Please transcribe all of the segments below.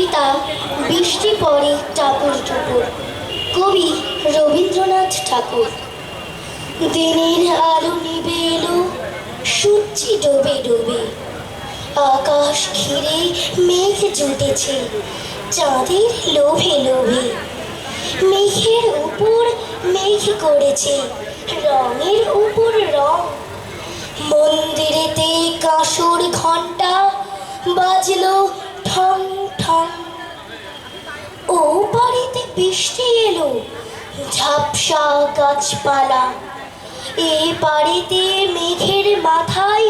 কবিতা, বৃষ্টি পড়ে টাপুর টুপুর কবি রবীন্দ্রনাথ ঠাকুর। দিনের আলো নিবে এলো, সূর্যি ডোবে ডোবে। আকাশ ঘিরে মেঘ জুটেছে, চাঁদের লোভে লোভে। মেঘের উপর মেঘ করেছে, রঙের উপর রং। মন্দিরেতে কাঁসর ঘণ্টা বাজলো ঠং ঠং ও বাড়িতে বৃষ্টি এলো, ঝাপসা গাছপালা। এ বাড়িতে মেঘের মাথায়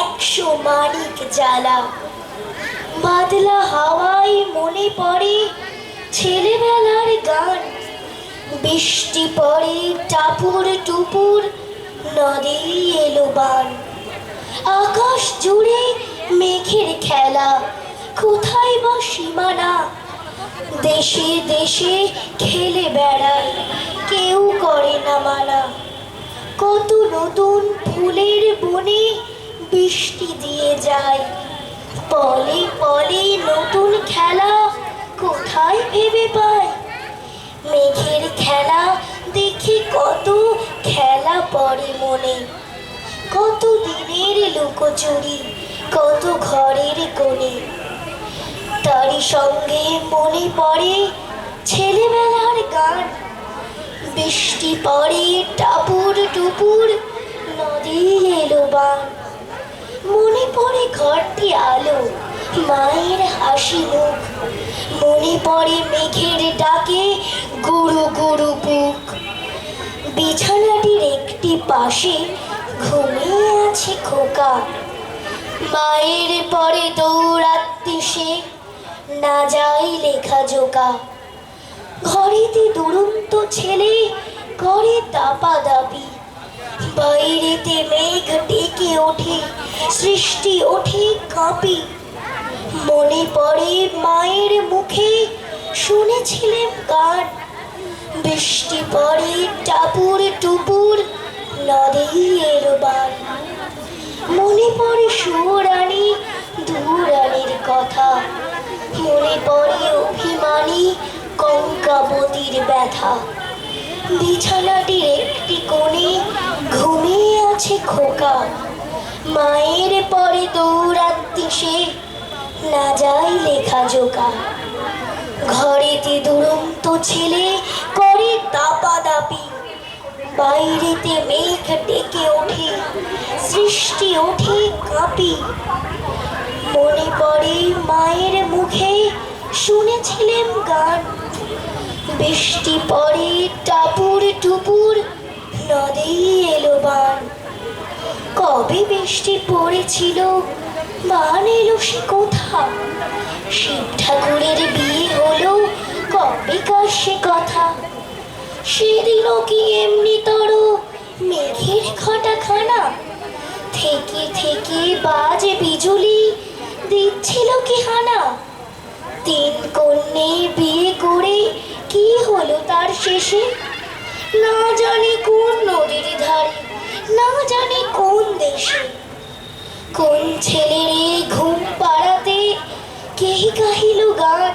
একশো মানিক জ্বালা। বাদলা হাওয়ায় মনে পড়ে ছেলেবেলার গান। বৃষ্টি পড়ে টাপুর টুপুর, নদী এলো বান। আকাশ জুড়ে মেঘের খেলা কোথায় বা সীমানা? দেশে দেশে খেলে বেড়ায়, কেউ করে না মানা। কত নতুন ফুলের বনে বৃষ্টি দিয়ে যায়। পলে পলে নতুন খেলা কোথায় ভেবে পায়? মেঘের খেলা দেখি কত খেলা পড়ে মনে। কত দিনের লুকোচুরি, কত ঘরের কোণে। তারই সঙ্গে মনে পড়ে ছেলেবেলার গান। বৃষ্টি পড়ে টাপুর টুপুর, নদী এলো বান। মনে পড়ে ঘরটি আলো, মায়ের হাসি মুখ। মনে পড়ে মেঘের ডাকে গুরু গুরু বুক। বিছানাটির একটি পাশে ঘুমিয়ে আছে খোকা। মায়ের পরে দৌড়াতে সে। না যায় লেখা জোকা। ঘরেতে দুরন্ত ছেলে করে দাপা দাপি বাইরেতে মেঘ ডেকে ওঠে, সৃষ্টি ওঠে কাঁপি। মনে পড়ে মায়ের মুখে শুনেছিলেন গান। বৃষ্টি পড়ে টাপুর টুপুর নদী এলো বান। মনে পড়ে সুরানি দুরানির কথা। মনে পড়ে অভিমানী কঙ্কাবতীর ব্যথা। বিছানাটির একটি কোণে ঘুমিয়ে আছে খোকা। মায়ের পরে দৌড়াতে সে, না যায় লেখা জোকা। ঘরেতে দুরন্ত ছেলে করে দাপা দাপি বাইরেতে মেঘ ডেকে ওঠে, সৃষ্টি ওঠে কাঁপি। মনে পড়ে মায়ের মুখে শুনেছিলেন গান। বৃষ্টি পড়ে টাপুর টুপুর নদী এলো বান। কবে বৃষ্টি পড়েছিল বান এলো সে কোথা? শিব ঠাকুরের বিয়ে হলো কবেকার সে কথা? সেদিনও কি এমনি তর মেঘের খটা খানা থেকে থেকে বাজে বিজুলি দিচ্ছিল কি হানা? তিন কন্যে বিয়ে করে কি হলো তার শেষে? না জানি কোন নদীর ধারে, না জানি কোন দেশে। কোন ছেলেরে ঘুম পাড়াতে কে গাহিল গান?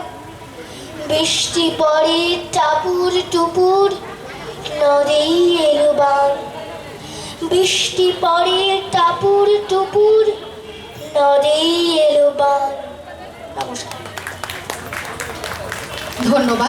বৃষ্টি পড়ে টাপুর টুপুর, নদী এলো বান। বৃষ্টি পড়ে টুপুর এলো বান নমস্কার ধন্যবাদ